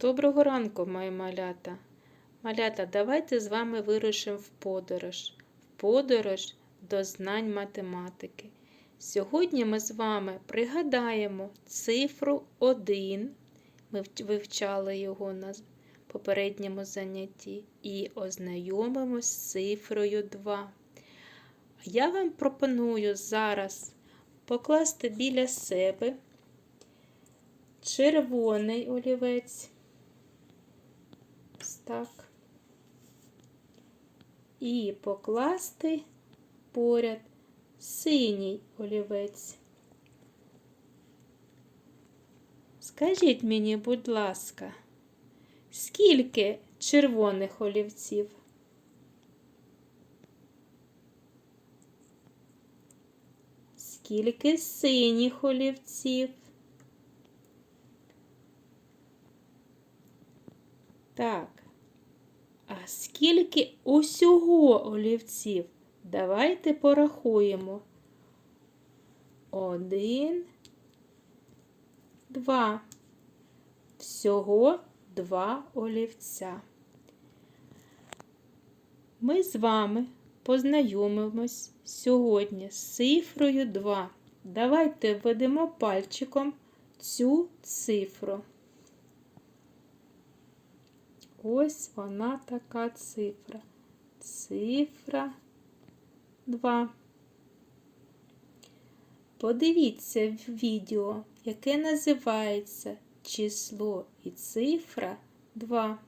Доброго ранку, мої малята. Малята, давайте з вами вирушимо в подорож. В подорож до знань математики. Сьогодні ми з вами пригадаємо цифру 1. Ми вивчали його на попередньому занятті. І ознайомимось з цифрою 2. Я вам пропоную зараз покласти біля себе червоний олівець. Ось так. І покласти поряд синій олівець. Скажіть мені, будь ласка, скільки червоних олівців? Скільки синіх олівців? Так. А скільки усього олівців? Давайте порахуємо. Один, два. Всього два олівця. Ми з вами познайомимось сьогодні з цифрою 2. Давайте введемо пальчиком цю цифру. Ось вона така цифра. Цифра 2. Подивіться відео, яке називається число і цифра 2.